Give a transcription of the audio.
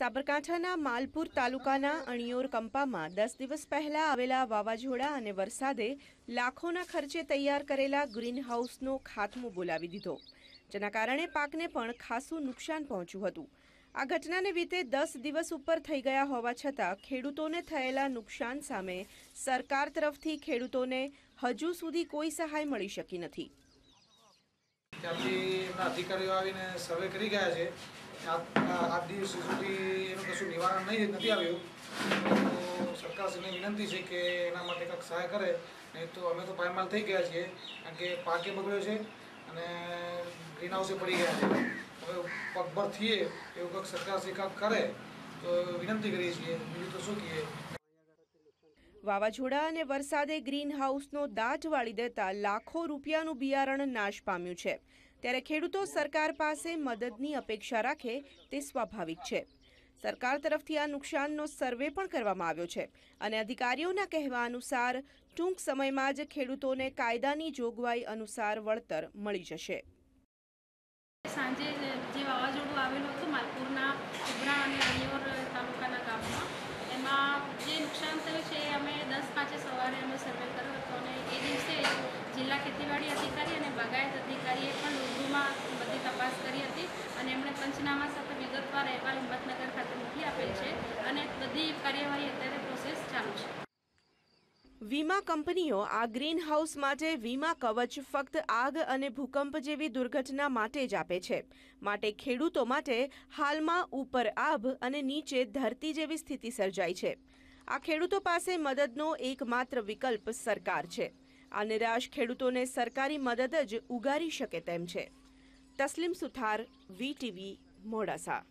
સાબરકાંઠાના માલપુર તાલુકાના અણિયોર કંપામાં દસ દિવસ પહેલા આવેલા વાવાઝોડા અને વરસાદે લાખોના ખર્ચે તૈયાર કરેલા ગ્રીનહાઉસનો ખાતમો બોલાવી દીધો, જેના કારણે પાકને પણ ખાસું નુકસાન પહોંચ્યું હતું. આ ઘટનાને વીતે દસ દિવસ ઉપર થઈ ગયા હોવા છતાં ખેડૂતોને થયેલા નુકસાન સામે સરકાર તરફથી ખેડૂતોને હજુ સુધી કોઈ સહાય મળી શકી નથી. અધિકારીઓ આવીને સર્વે કરી ગયા છે. આજ દિવસ સુધી એનું કશું નિવારણ નહીં, નથી આવ્યું. તો સરકારશ્રીને વિનંતી છે કે એના માટે કંઈક સહાય કરે. નહીં તો અમે તો પાયમાલ થઈ ગયા છીએ, કારણ કે પાકે બગડ્યો છે અને ગ્રીન હાઉસે પડી ગયા છે. હવે પગભર થઈએ એવું કંઈક સરકારશ્રી કંઈક કરે, તો વિનંતી કરીએ છીએ. બીજું તો શું કહીએ? વાવાઝોડા અને વરસાદે ગ્રીન હાઉસનો દાટ વાળી દેતા લાખો રૂપિયાનું બિયારણ નાશ પામ્યું છે. ત્યારે ખેડૂતો સરકાર પાસે મદદની અપેક્ષા રાખે તે સ્વાભાવિક છે. સરકાર તરફથી આ નુકસાનનો સર્વે પણ કરવામાં આવ્યો છે અને અધિકારીઓના કહેવા અનુસાર ટૂંક સમયમાં જ ખેડૂતોને કાયદાની જોગવાઈ અનુસાર વળતર મળી જશે. સાંજે જે વાવાઝોડું આવેલું હતું, માલપુરના ઉભરા અને અણિયોર તાલુકાના ગામમાં એમાં જે નુકસાન થયું છે એ અમે દસ પાંચે સવારે અમે સર્વે કર્યો હતો અને એ દિવસે જિલ્લા ખેતીવાડી અધિકારી અને બાગાયત અધિકારીએ પણ રૂબરૂમાં બધી તપાસ કરી હતી અને એમણે પંચનામા સાથે વિગતવાર અહેવાલ હિંમતનગર ખાતે મૂકી આપેલ છે અને બધી કાર્યવાહી અત્યારે પ્રોસેસ ચાલુ છે. વીમા કંપનીઓ આ ગ્રીન હાઉસ માટે વીમા કવચ ફક્ત આગ અને ભૂકંપ જેવી દુર્ઘટના માટે જ આપે છે. માટે ખેડૂતો માટે હાલમાં ઉપર આભ અને નીચે ધરતી જેવી સ્થિતિ સર્જાઈ છે. આ ખેડૂતો પાસે મદદનો એકમાત્ર વિકલ્પ સરકાર છે. આ નિરાશ ખેડૂતોને સરકારી મદદ જ ઉગારી શકે તેમ છે. તસ્લીમ સુથાર વીટીવી મોડાસા.